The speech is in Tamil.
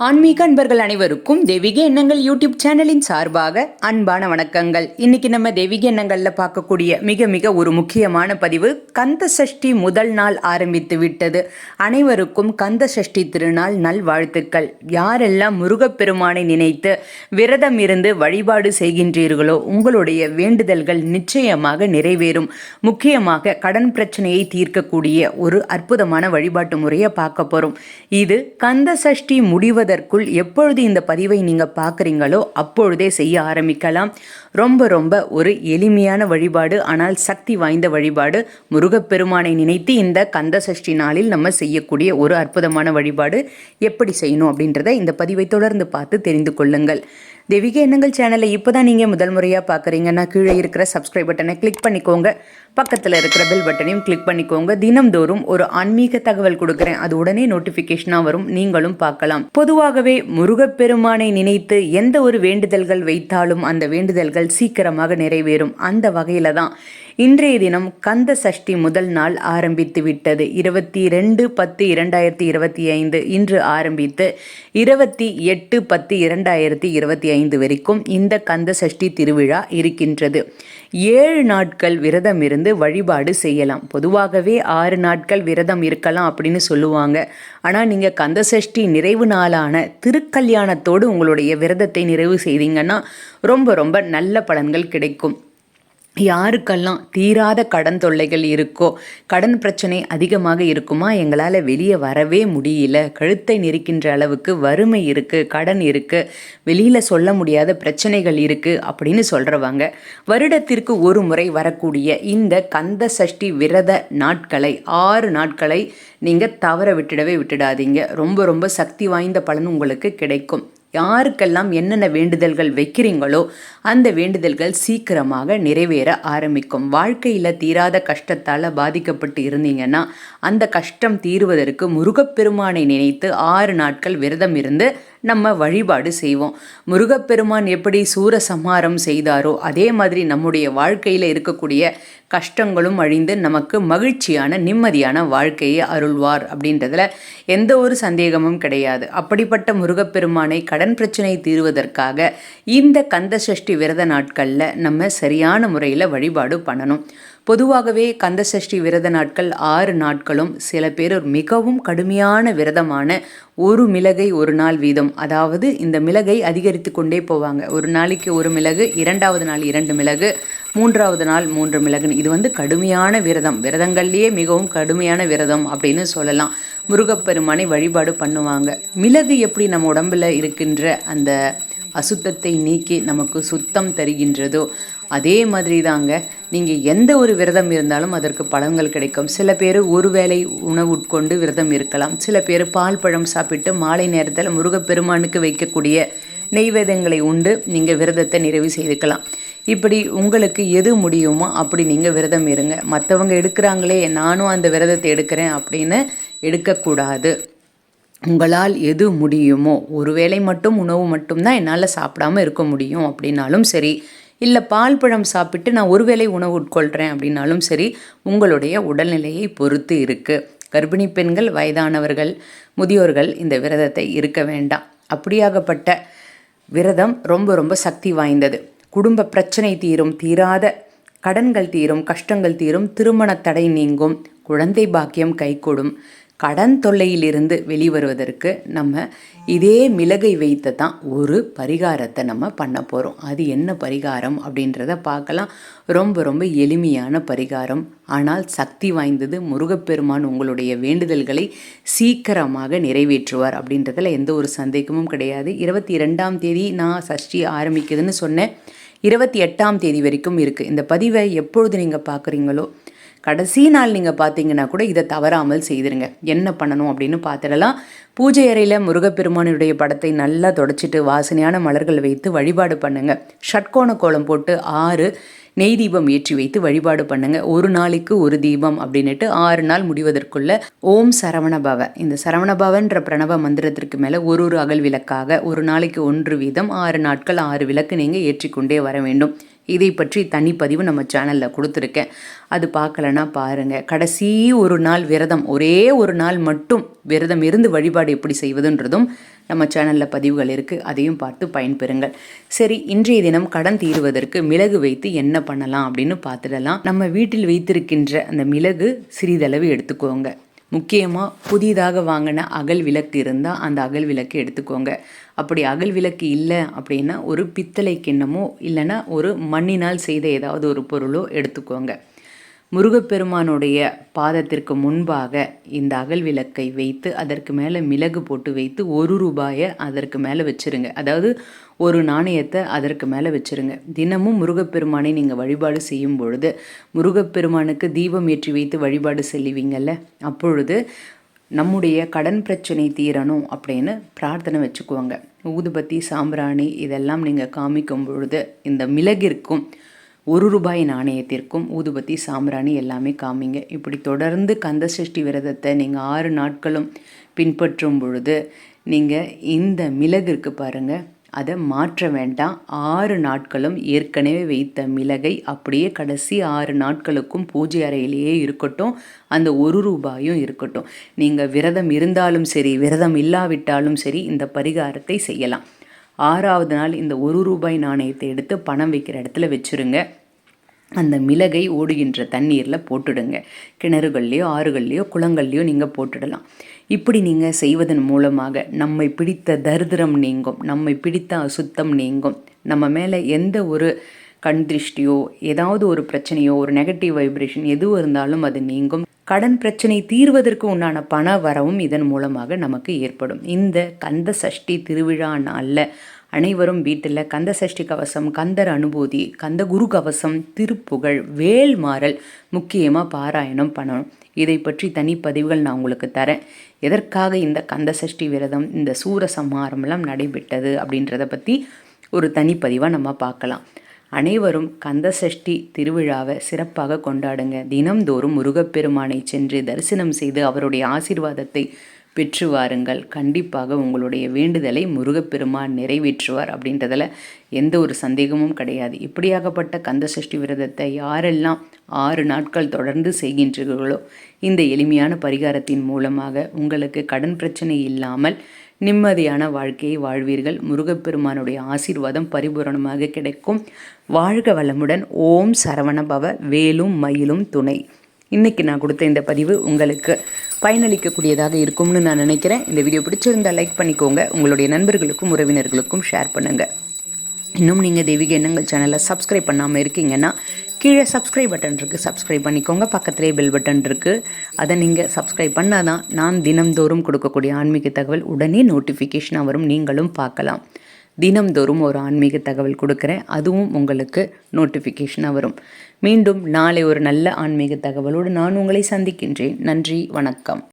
ஆன்மீக அன்பர்கள் அனைவருக்கும் தெய்வீக எண்ணங்கள் யூடியூப் சேனலின் சார்பாக அன்பான வணக்கங்கள். இன்னைக்கு நம்ம தெய்வீக எண்ணங்களில் பார்க்கக்கூடிய மிக மிக ஒரு முக்கியமான பதிவு கந்த சஷ்டி முதல் நாள் ஆரம்பித்து விட்டது. அனைவருக்கும் கந்த சஷ்டி திருநாள் நல்வாழ்த்துக்கள் யாரெல்லாம் முருகப்பெருமானை நினைத்து விரதம் இருந்து வழிபாடு செய்கின்றீர்களோ உங்களுடைய வேண்டுதல்கள் நிச்சயமாக நிறைவேறும். முக்கியமாக கடன் பிரச்சனையை தீர்க்கக்கூடிய ஒரு அற்புதமான வழிபாட்டு முறையை பார்க்க போகிறோம் இது கந்த சஷ்டி முடிவதற்குள் எப்பொழுது இந்த பதிவை நீங்கள் பார்க்குறீங்களோ அப்பொழுதே செய்ய ஆரம்பிக்கலாம். ரொம்ப ரொம்ப ஒரு எளிமையான வழிபாடு ஆனால் சக்தி வாய்ந்த வழிபாடு. முருகப்பெருமானை நினைத்து இந்த கந்த சஷ்டி நாளில் நம்ம செய்யக்கூடிய ஒரு அற்புதமான வழிபாடு எப்படி செய்யணும் அப்படின்றத இந்த பதிவை தொடர்ந்து பார்த்து தெரிந்து கொள்ளுங்கள். தெய்வீக எண்ணங்கள் சேனலை இப்போ தான் நீங்கள் முதல் முறையாக பார்க்குறீங்கன்னா கீழே இருக்கிற சப்ஸ்கிரைப் பட்டனை கிளிக் பண்ணிக்கோங்க. பக்கத்தில் இருக்கிற பெல் பட்டனையும் கிளிக் பண்ணிக்கோங்க. தினம்தோறும் ஒரு ஆன்மீக தகவல் கொடுக்குறேன். அது உடனே நோட்டிஃபிகேஷனாக வரும். நீங்களும் பார்க்கலாம். பொதுவாகவே முருகப்பெருமானை நினைத்து எந்த ஒரு வேண்டுதல்கள் வைத்தாலும் அந்த வேண்டுதல்கள் சீக்கிரமாக நிறைவேறும். அந்த வகையில் தான் இன்றைய தினம் கந்த சஷ்டி முதல் நாள் ஆரம்பித்து விட்டது. இருபத்தி ரெண்டு பத்து இரண்டாயிரத்தி இருபத்தி ஐந்து இன்று ஆரம்பித்து இருபத்தி எட்டு பத்து இரண்டாயிரத்தி இருபத்தி ஐந்து வரைக்கும் இந்த கந்த சஷ்டி திருவிழா இருக்கின்றது. ஏழு நாட்கள் விரதம் இருந்து வழிபாடு செய்யலாம். பொதுவாகவே ஆறு நாட்கள் விரதம் இருக்கலாம் அப்படின்னு சொல்லுவாங்க. ஆனால் நீங்கள் கந்த சஷ்டி நிறைவு நாளான திருக்கல்யாணத்தோடு உங்களுடைய விரதத்தை நிறைவு செய்தீங்கன்னா ரொம்ப ரொம்ப நல்ல பலன்கள் கிடைக்கும். யாருக்கெல்லாம் தீராத கடன் தொல்லைகள் இருக்கோ கடன் பிரச்சனை அதிகமாக இருக்குமா? எங்களால் வெளியே வரவே முடியல. கழுத்தை நெரிக்கின்ற அளவுக்கு வறுமை இருக்குது கடன் இருக்குது வெளியில் சொல்ல முடியாத பிரச்சனைகள் இருக்குது அப்படின்னு சொல்கிறவங்க வருடத்திற்கு ஒரு முறை வரக்கூடிய இந்த கந்த சஷ்டி விரத நாட்களை ஆறு நாட்களை நீங்கள் தவற விட்டுடவே விட்டுடாதீங்க. ரொம்ப ரொம்ப சக்தி வாய்ந்த பலன் உங்களுக்கு கிடைக்கும். யாருக்கெல்லாம் என்னென்ன வேண்டுதல்கள் வைக்கிறீங்களோ அந்த வேண்டுதல்கள் சீக்கிரமாக நிறைவேற ஆரம்பிக்கும். வாழ்க்கையில் தீராத கஷ்டத்தால் பாதிக்கப்பட்டு இருந்தீங்கன்னா அந்த கஷ்டம் தீருவதற்கு முருகப்பெருமானை நினைத்து ஆறு நாட்கள் விரதம் இருந்து நம்ம வழிபாடு செய்வோம். முருகப்பெருமான் எப்படி சூரசம்ஹாரம் செய்தாரோ அதே மாதிரி நம்முடைய வாழ்க்கையில் இருக்கக்கூடிய கஷ்டங்களும் அழிந்து நமக்கு மகிழ்ச்சியான நிம்மதியான வாழ்க்கையை அருள்வார் அப்படின்றதுல எந்த ஒரு சந்தேகமும் கிடையாது. அப்படிப்பட்ட முருகப்பெருமானை கடன் பிரச்சனை தீர்வதற்காக இந்த கந்த சஷ்டி விரத நாட்களில் நம்ம சரியான முறையில் வழிபாடு பண்ணணும். பொதுவாகவே கந்தசஷ்டி விரத நாட்கள் ஆறு நாட்களும் சில பேர் மிகவும் கடுமையான விரதமான ஒரு மிளகை ஒரு நாள் வீதம் அதாவது இந்த மிளகை அதிகரித்து கொண்டே போவாங்க. ஒரு நாளைக்கு ஒரு மிளகு இரண்டாவது நாள் இரண்டு மிளகு மூன்றாவது நாள் மூன்று மிளகுன்னு. இது வந்து கடுமையான விரதம். விரதங்கள்லேயே மிகவும் கடுமையான விரதம் அப்படின்னு சொல்லலாம். முருகப்பெருமானை வழிபாடு பண்ணுவாங்க. மிளகு எப்படி நம்ம உடம்பில் இருக்கின்ற அந்த அசுத்தத்தை நீக்கி நமக்கு சுத்தம் தருகின்றதோ அதே மாதிரி தாங்க நீங்கள் எந்த ஒரு விரதம் இருந்தாலும் அதற்கு பலன்கள் கிடைக்கும். சில பேர் ஒரு வேளை உணவு உட்கொண்டு விரதம் இருக்கலாம். சில பேர் பால் பழம் சாப்பிட்டு மாலை நேரத்தில் முருகப்பெருமானுக்கு வைக்கக்கூடிய நெய்வேதங்களை உண்டு. நீங்கள் விரதத்தை நிறைவு செய்துக்கலாம். இப்படி உங்களுக்கு எது முடியுமோ அப்படி நீங்கள் விரதம் இருங்க. மற்றவங்க எடுக்கிறாங்களே நானும் அந்த விரதத்தை எடுக்கிறேன் அப்படின்னு எடுக்கக்கூடாது. உங்களால் எது முடியுமோ ஒருவேளை மட்டும் உணவு மட்டும்தான் என்னால் சாப்பிடாம இருக்க முடியும் அப்படின்னாலும் சரி இல்லை பால் பழம் சாப்பிட்டு நான் ஒருவேளை உணவு உட்கொள்கிறேன் அப்படின்னாலும் சரி உங்களுடைய உடல்நிலையை பொறுத்து இருக்குது கர்ப்பிணி பெண்கள் வயதானவர்கள் முதியோர்கள் இந்த விரதத்தை இருக்க வேண்டாம். அப்படியாகப்பட்ட விரதம் ரொம்ப ரொம்ப சக்தி வாய்ந்தது. குடும்ப பிரச்சனை தீரும் தீராத கடன்கள் தீரும் கஷ்டங்கள் தீரும் திருமண தடை நீங்கும் குழந்தை பாக்கியம் கைகூடும். கடன் தொல்லையிலிருந்து வெளிவருவதற்கு நம்ம இதே மிளகை வைத்து தான் ஒரு பரிகாரத்தை நம்ம பண்ண போகிறோம் அது என்ன பரிகாரம் அப்படின்றத பார்க்கலாம். ரொம்ப ரொம்ப எளிமையான பரிகாரம். ஆனால் சக்தி வாய்ந்தது முருகப்பெருமான் உங்களுடைய வேண்டுதல்களை சீக்கிரமாக நிறைவேற்றுவார் அப்படின்றதில் எந்த ஒரு சந்தேகமும் கிடையாது. இருபத்தி ரெண்டாம் தேதி நான் சஷ்டி ஆரம்பிக்குதுன்னு சொன்னேன். இருபத்தி எட்டாம் தேதி வரைக்கும் இருக்குது இந்த பதிவை எப்பொழுது நீங்கள் பார்க்குறீங்களோ கடைசி நாள் நீங்கள் பார்த்தீங்கன்னா கூட இதை தவறாமல் செய்திருங்க. என்ன பண்ணணும் அப்படின்னு பார்த்துடலாம். பூஜை அறையில் முருகப்பெருமானுடைய படத்தை நல்லா தொடச்சிட்டு வாசனையான மலர்கள் வைத்து வழிபாடு பண்ணுங்கள் ஷட்கோண கோலம் போட்டு ஆறு நெய் தீபம் ஏற்றி வைத்து வழிபாடு பண்ணுங்க. ஒரு நாளைக்கு ஒரு தீபம் அப்படின்னுட்டு ஆறு நாள் முடிவதற்குள்ள ஓம் சரவணபவ இந்த சரவணபவன்ற பிரணவ மந்திரத்திற்கு மேலே ஒரு ஒரு அகல் விளக்காக ஒரு நாளைக்கு ஒன்று வீதம் ஆறு நாட்கள் ஆறு விளக்கு நீங்கள் ஏற்றிக்கொண்டே வர வேண்டும். இதை பற்றி தனிப்பதிவு நம்ம சேனலில் கொடுத்துருக்கேன். அது பார்க்கலன்னா பாருங்கள் கடைசி ஒரு நாள் விரதம் ஒரே ஒரு நாள் மட்டும் விரதம் இருந்து வழிபாடு எப்படி செய்வதுன்றதும் நம்ம சேனலில் பதிவுகள் இருக்குது அதையும் பார்த்து பயன்பெறுங்கள். சரி இன்றைய தினம் கடன் தீருவதற்கு மிளகு வைத்து என்ன பண்ணலாம் அப்படின்னு பார்த்துடலாம். நம்ம வீட்டில் வைத்திருக்கின்ற அந்த மிளகு சிறிதளவு எடுத்துக்கோங்க. முக்கியமாக புதிதாக வாங்கின அகல் விளக்கு இருந்தால் அந்த அகல் விளக்கு எடுத்துக்கோங்க. அப்படி அகல் விளக்கு இல்லை அப்படின்னா ஒரு பித்தளை கிண்ணமோ இல்லைன்னா ஒரு மண்ணினால் செய்த ஏதாவது ஒரு பொருளோ எடுத்துக்கோங்க. முருகப்பெருமானுடைய பாதத்திற்கு முன்பாக இந்த அகல் விளக்கை வைத்து அதற்கு மேலே மிளகு போட்டு வைத்து ஒரு ரூபாயை அதற்கு மேலே வச்சுருங்க. அதாவது ஒரு நாணயத்தை அதற்கு மேலே வச்சுருங்க. தினமும் முருகப்பெருமானை நீங்கள் வழிபாடு செய்யும் பொழுது முருகப்பெருமானுக்கு தீபம் ஏற்றி வைத்து வழிபாடு செல்லுவீங்கள்ல அப்பொழுது நம்முடைய கடன் பிரச்சனை தீரணும் அப்படின்னு பிரார்த்தனை வச்சுக்குவாங்க ஊதுபத்தி சாம்பிராணி இதெல்லாம் நீங்கள் காமிக்கும் பொழுது இந்த மிளகிற்கும் ஒரு ரூபாய் நாணயத்திற்கும் ஊதுபத்தி சாம்பிராணி எல்லாமே காமிங்க. இப்படி தொடர்ந்து கந்த சஷ்டி விரதத்தை நீங்கள் ஆறு நாட்களும் பின்பற்றும் பொழுது நீங்கள் இந்த மிளகிற்கு பாருங்கள் அதை மாற்ற வேண்டாம். ஆறு நாட்களும் ஏற்கனவே வைத்த மிளகை அப்படியே கடைசி ஆறு நாட்களுக்கும் பூஜை அறையிலேயே இருக்கட்டும். அந்த ஒரு ரூபாயும் இருக்கட்டும். நீங்கள் விரதம் இருந்தாலும் சரி விரதம் இல்லாவிட்டாலும் சரி இந்த பரிகாரத்தை செய்யலாம். ஆறாவது நாள் இந்த ஒரு ரூபாய் நாணயத்தை எடுத்து பணம் வைக்கிற இடத்துல வச்சுருங்க. அந்த மிளகை ஓடுகின்ற தண்ணீரில் போட்டுடுங்க. கிணறுகள்லையோ ஆறுகள்லையோ குளங்கள்லையோ நீங்கள் போட்டுடலாம். இப்படி நீங்கள் செய்வதன் மூலமாக நம்மை பிடித்த தரித்திரம் நீங்கும் நம்மை பிடித்த அசுத்தம் நீங்கும். நம்ம மேலே எந்த ஒரு கண் திருஷ்டியோ ஏதாவது ஒரு பிரச்சனையோ ஒரு நெகட்டிவ் வைப்ரேஷன் எதுவும் இருந்தாலும் அது நீங்கும். கடன் பிரச்சனை தீர்வதற்கு உண்டான பண வரவும் இதன் மூலமாக நமக்கு ஏற்படும். இந்த கந்த சஷ்டி திருவிழா நாளில் அனைவரும் வீட்டில் கந்த சஷ்டி கவசம் கந்தர் அனுபூதி கந்த குரு கவசம் திருப்புகழ் வேல்மாறல் முக்கியமாக பாராயணம் பண்ணணும். இதை பற்றி தனிப்பதிவுகள் நான் உங்களுக்கு தரேன். எதற்காக இந்த கந்த சஷ்டி விரதம் இந்த சூர சம்ஹாரம்லாம் நடைபெற்றது அப்படின்றத பற்றி ஒரு தனிப்பதிவாக நம்ம பார்க்கலாம். அனைவரும் கந்த சஷ்டி திருவிழாவை சிறப்பாக கொண்டாடுங்க. தினம்தோறும் முருகப்பெருமானை சென்று தரிசனம் செய்து அவருடைய ஆசிர்வாதத்தை பெற்று வாருங்கள். கண்டிப்பாக உங்களுடைய வேண்டுதலை முருகப்பெருமான் நிறைவேற்றுவார் அப்படின்றதில் எந்த ஒரு சந்தேகமும் கிடையாது. இப்படியாகப்பட்ட கந்த சஷ்டி விரதத்தை யாரெல்லாம் ஆறு நாட்கள் தொடர்ந்து செய்கின்றீர்களோ இந்த எளிமையான பரிகாரத்தின் மூலமாக உங்களுக்கு கடன் பிரச்சனை இல்லாமல் நிம்மதியான வாழ்க்கையை வாழ்வீர்கள். முருகப்பெருமானுடைய ஆசீர்வாதம் பரிபூரணமாக கிடைக்கும். வாழ்க வளமுடன். ஓம் சரவணபவ வேலும் மயிலும் துணை. இன்றைக்கி நான் கொடுத்த இந்த பதிவு உங்களுக்கு பயனளிக்கக்கூடியதாக இருக்கும்னு நான் நினைக்கிறேன். இந்த வீடியோ பிடிச்சிருந்தால் லைக் பண்ணிக்கோங்க. உங்களுடைய நண்பர்களுக்கும் உறவினர்களுக்கும் ஷேர் பண்ணுங்கள் இன்னும் நீங்கள் தெய்வீக எண்ணங்கள் சேனலை சப்ஸ்கிரைப் பண்ணாமல் இருக்கீங்கன்னா கீழே சப்ஸ்கிரைப் பட்டன் இருக்குது சப்ஸ்கிரைப் பண்ணிக்கோங்க. பக்கத்துலேயே பெல் பட்டன் இருக்குது அதை நீங்கள் சப்ஸ்கிரைப் பண்ணால் தான் நான் தினம்தோறும் கொடுக்கக்கூடிய ஆன்மீக தகவல் உடனே நோட்டிஃபிகேஷனாக வரும். நீங்களும் பார்க்கலாம். தினம்தோறும் ஒரு ஆன்மீக தகவல் கொடுக்குறேன். அதுவும் உங்களுக்கு நோட்டிஃபிகேஷனாக வரும். மீண்டும் நாளை ஒரு நல்ல ஆன்மீக தகவலோடு நான் உங்களை சந்திக்கின்றேன். நன்றி. வணக்கம்.